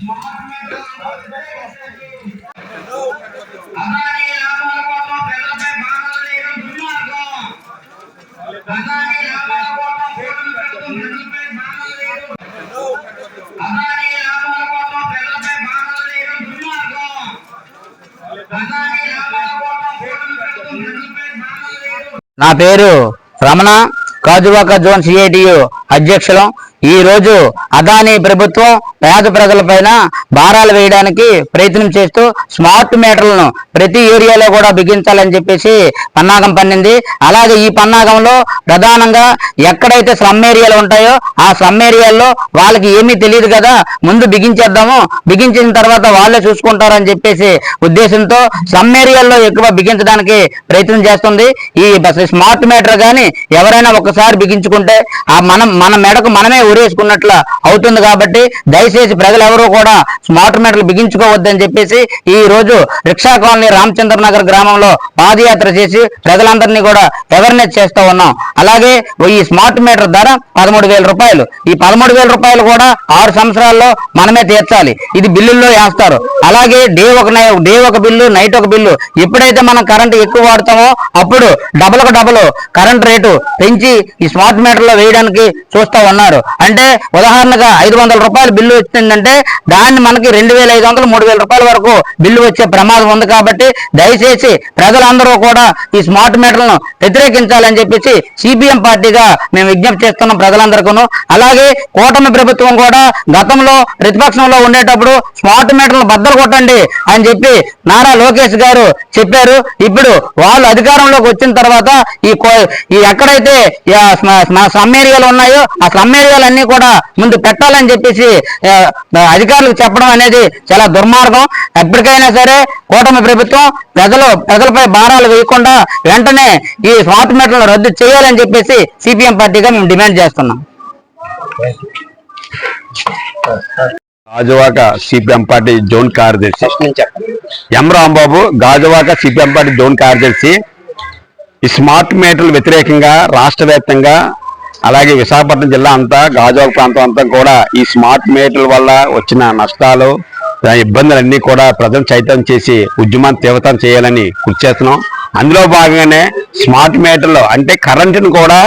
నా పేరు Ramana Gajuwaka zone CITU అధ్యక్షులం. ఈ రోజు అదానీ ప్రభుత్వం పేద ప్రజలపైన భారాలు వేయడానికి ప్రయత్నం చేస్తూ స్మార్ట్ మీటర్లను ప్రతి ఏరియాలో కూడా బిగించాలని చెప్పేసి పన్నాగం పన్నింది. అలాగే ఈ పన్నాగంలో ప్రధానంగా ఎక్కడైతే స్లమ్ ఏరియాలు ఉంటాయో ఆ స్లమ్ ఏరియాల్లో వాళ్ళకి ఏమీ తెలియదు కదా ముందు బిగించేద్దాము. బిగించిన తర్వాత వాళ్ళే చూసుకుంటారని చెప్పేసి ఉద్దేశంతో స్లమ్ ఏరియాల్లో ఎక్కువ బిగించడానికి ప్రయత్నం చేస్తుంది. ఈ బస్ స్మార్ట్ మీటర్ కానీ ఎవరైనా ఒకసారి బిగించుకుంటే ఆ మనం మన మెడకు మనమే ఉరేసుకున్నట్లు అవుతుంది కాబట్టి దయచేసి ప్రజలు కూడా స్మార్ట్ మీటర్లు బిగించుకోవద్దని చెప్పేసి ఈ రోజు రిక్షా కాలనీ రామచంద్ర నగర్ గ్రామంలో పాదయాత్ర చేసి ప్రజలందరినీ కూడా అవేర్నెస్ చేస్తూ ఉన్నాం. అలాగే ఈ స్మార్ట్ మీటర్ ధర పదమూడు వేల రూపాయలు. ఈ పదమూడు వేల రూపాయలు కూడా ఆరు సంవత్సరాల్లో మనమే తీర్చాలి. ఇది బిల్లుల్లో వేస్తారు. అలాగే డే ఒక నై- డే ఒక బిల్లు నైట్ ఒక బిల్లు ఎప్పుడైతే మనం కరెంట్ ఎక్కువ వాడతామో అప్పుడు డబల్ డబల్ కరెంట్ రేటు పెంచి ఈ స్మార్ట్ మీటర్లో వేయడానికి చూస్తూ ఉన్నారు. అంటే ఉదాహరణగా ఐదు వందల రూపాయలు బిల్లు వచ్చిందంటే దాన్ని మనకి రెండు వేల ఐదు వందలు మూడు వేల రూపాయల వరకు బిల్లు వచ్చే ప్రమాదం ఉంది కాబట్టి దయచేసి ప్రజలందరూ కూడా ఈ స్మార్ట్ మీటర్లను వ్యతిరేకించాలని చెప్పేసి సిపిఎం పార్టీగా మేము విజ్ఞప్తి చేస్తున్నాం ప్రజలందరికీ అలాగే కూటమి ప్రభుత్వం కూడా గతంలో ప్రతిపక్షంలో ఉండేటప్పుడు స్మార్ట్ మీటర్లు బద్దలు కొట్టండి అని చెప్పి నారా లోకేష్ గారు చెప్పారు. ఇప్పుడు వాళ్ళు అధికారంలోకి వచ్చిన తర్వాత ఈ కో- ఎక్కడైతే స్లమ్ ఏరియాలు ఉన్నాయో ఆ స్లమ్ ఏరియాలన్నీ కూడా ముందు పెట్టాలని చెప్పేసి అధికారులకు చెప్పడం అనేది చాలా దుర్మార్గం. ఎప్పటికైనా సరే కూటమి ప్రభుత్వం ప్రజలు ప్రజలపై భారాలు వేయకుండా వెంటనే ఈ స్మార్ట్ మీటర్లను రద్దు చేయాలని చెప్పేసి సిపిఎం పార్టీగా మేము డిమాండ్ చేస్తున్నాం. గాజువాక సిపిఎం పార్టీ జోన్ కార్యదర్శి. M Rambabu Gajuwaka CPM party zone కార్యదర్శి. ఈ స్మార్ట్ మీటర్లు వ్యతిరేకంగా రాష్ట్ర వ్యాప్తంగా అలాగే విశాఖపట్నం జిల్లా అంతా గాజువాక ప్రాంతం అంతా కూడా ఈ స్మార్ట్ మీటర్ల వల్ల వచ్చిన నష్టాలు ఇబ్బందులన్నీ కూడా ప్రజలు చైతన్యం చేసి ఉద్యమాన్ని తీవ్రతం చేయాలని కృషి చేస్తున్నాం. అందులో భాగంగానే స్మార్ట్ మీటర్లు అంటే కరెంటును కూడా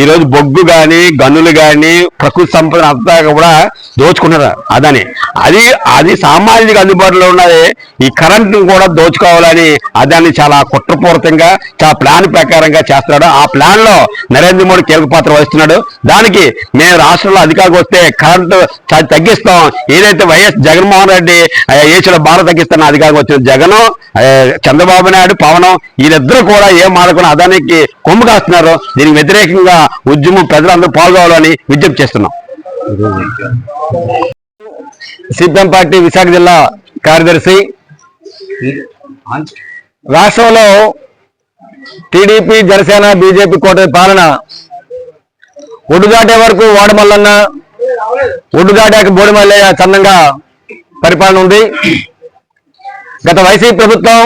ఈ రోజు బొగ్గు కానీ గనులు కానీ ప్రకృతి సంపద అంతా కూడా దోచుకున్నారు అదని. అది అది సామాజిక అందుబాటులో ఉన్నది. ఈ కరెంట్ కూడా దోచుకోవాలని అదాన్ని చాలా కుట్రపూరితంగా చాలా ప్లాన్ ప్రకారంగా చేస్తున్నాడు. ఆ ప్లాన్లో నరేంద్ర మోడీ కీలక పాత్ర వహిస్తున్నాడు. దానికి మేము రాష్ట్రంలో అధికారికి వస్తే కరెంటు చాలా తగ్గిస్తాం. ఏదైతే వైఎస్ జగన్మోహన్ రెడ్డి ఆ, ఏసులో తగ్గిస్తున్న అధికారికి వచ్చిన జగన్ చంద్రబాబు నాయుడు పవనం వీళ్ళిద్దరూ కూడా ఏం మాడకుండా అదానికి కొమ్ము కాస్తున్నారు. దీనికి వ్యతిరేకంగా ఉద్యమం ప్రజలందరూ పాల్గొవాలని విజ్ఞప్తి చేస్తున్నాం. సిపిఎం పార్టీ విశాఖ జిల్లా కార్యదర్శి రాష్ట్రంలో టీడీపీ జనసేన బీజేపీ కోట పాలన ఒడ్డు దాటే వరకు వాడమల్లన్న ఒడ్డు దాటాక బోడిమల్లయ్య చందంగా పరిపాలన ఉంది. గత వైసీపీ ప్రభుత్వం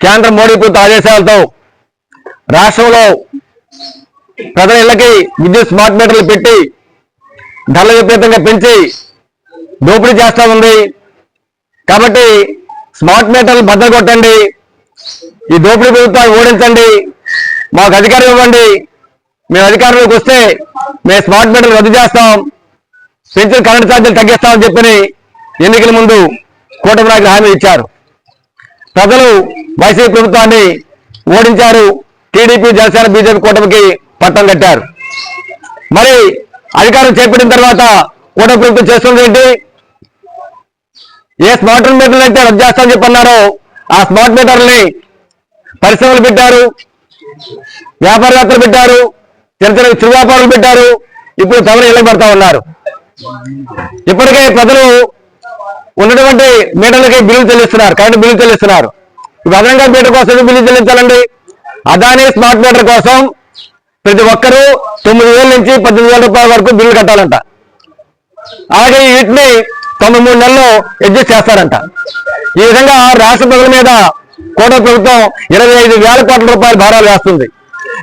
కేంద్ర మోడీ ప్రభుత్వ ఆదేశాలతో రాష్ట్రంలో ప్రజల ఇళ్ళకి విద్యుత్ స్మార్ట్ మీటర్లు పెట్టి ధరల విపరీతంగా పెంచి దోపిడీ చేస్తా ఉంది. కాబట్టి స్మార్ట్ మీటర్లు బద్దలు కొట్టండి. ఈ దోపిడీ ప్రభుత్వాన్ని ఓడించండి. మాకు అధికారం ఇవ్వండి. మేము అధికారంలోకి వస్తే మేము స్మార్ట్ మీటర్లు రద్దు చేస్తాం. పెంచిన కరెంట్ ఛార్జీలు తగ్గిస్తామని చెప్పని ఎన్నికల ముందు కూటమి నాయకులు హామీ ఇచ్చారు. ప్రజలు వైసీపీ ప్రభుత్వాన్ని ఓడించారు. టీడీపీ జనసేన బీజేపీ కూటమికి పట్టం కట్టారు. మరి అధికారం చేపట్టిన తర్వాత కూడ ప్రభుత్వం చేస్తుంది ఏంటి? ఏ స్మార్ట్ మీటర్లు అయితే రద్దు చేస్తామని చెప్పన్నారో ఆ స్మార్ట్ మీటర్ని పరిశ్రమలు పెట్టారు వ్యాపారవేత్తలు పెట్టారు చిన్న చిన్న చిరు వ్యాపారులు పెట్టారు ఇప్పుడు తమను ఇళ్ళకి ఉన్నారు. ఇప్పటికే ప్రజలు ఉన్నటువంటి మీటర్లకి బిల్లు చెల్లిస్తున్నారు కరెంట్ బిల్లు చెల్లిస్తున్నారు. ఇప్పుడు అదనంగా మీటర్ కోసం బిల్లు చెల్లించాలండి? అదాని స్మార్ట్ మీటర్ కోసం ప్రతి ఒక్కరూ తొమ్మిది వేల నుంచి పద్దెనిమిది వేల రూపాయల వరకు బిల్లు కట్టాలంట. అలాగే వీటిని తొంభై మూడు నెలలు అడ్జస్ట్ చేస్తారంట. ఈ విధంగా రాష్ట్ర ప్రజల మీద కోట ప్రభుత్వం ఇరవై ఐదు వేల కోట్ల రూపాయల భారాలు వేస్తుంది.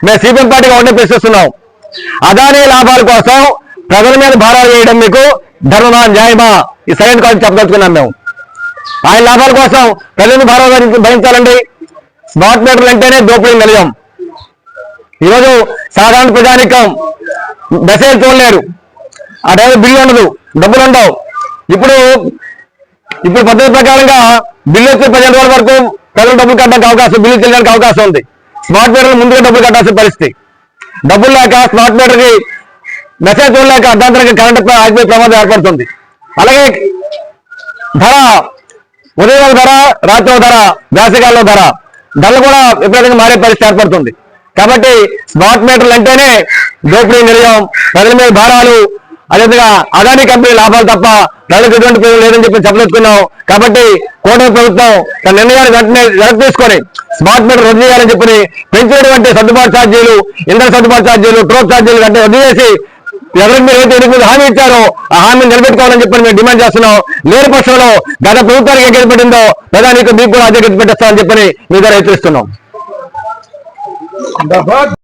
మేము సిపిఎం పార్టీగా ఉండే ప్రశ్నిస్తున్నాం. అదానీ లాభాల కోసం ప్రజల మీద భారాలు వేయడం మీకు ధర్మమా న్యాయమా? ఈ సరైన కాదు చెప్పదలుచుకున్నాం మేము. ఆయన లాభాల కోసం ప్రజలను భారాలు భరించాలండి. స్మార్ట్ మీటర్లు అంటేనే దోపిడీ నిలయం ఈరోజు సాధారణ ప్రజానికం దశలు చూడలేరు ఆ టైంలో బిల్లు ఉండదు డబ్బులు ఉండవు. ఇప్పుడు ఇప్పుడు పద్ధతి ప్రకారంగా బిల్లు వచ్చే పదిహేను రోజుల వరకు ప్రజలు డబ్బులు కట్టడానికి అవకాశం బిల్లు చెల్లడానికి అవకాశం ఉంది. స్మార్ట్ మీటర్లు ముందుగా డబ్బులు కట్టాల్సిన పరిస్థితి. డబ్బులు లేక స్మార్ట్ మీటర్కి మెసేజ్ చూడలేక అర్ధాంతరంగా కరెంట్ ఆగిపోయే ప్రమాదం ఏర్పడుతుంది. అలాగే ధర ఉదయం ధర రాత్రి ధర వేసవికాలంలో ధర ధరలు కూడా విపరీతంగా మారే పరిస్థితి ఏర్పడుతుంది. కాబట్టి స్మార్ట్ మీటర్లు అంటేనే దోపిడీ నిలయం ప్రజల మీద భారాలు అదేవిధంగా అదానీ కంపెనీ లాభాలు తప్ప ప్రజలకు ఎటువంటి ప్రయోజనం లేదని చెప్పి చెప్పదొచ్చుకున్నాం కాబట్టి కూటమి ప్రభుత్వం తన నిర్ణయాన్ని వెంటనే వెనక్కి తీసుకొని స్మార్ట్ మీటర్ రద్దు చేయాలని చెప్పి పెంచినటువంటి సర్దుబాటు ఛార్జీలు ఇంధన సర్దుబాటు ఛార్జీలు ట్రోక్ ఛార్జీలు వెంటనే రద్దు చేసి ఎవరికి మీరు ఏదైతే ఎన్నికల హామీ ఇచ్చారో ఆ హామీని నిలబెట్టుకోవాలని చెప్పి మేము డిమాండ్ చేస్తున్నాం. లేని పక్షంలో గత ప్రభుత్వానికి ఏ గతి పెట్టిందో ప్రధానికి మీకు కూడా అదే గతి పెట్టేస్తామని చెప్పని మీ ద్వారా హెచ్చరిస్తున్నాం. The bird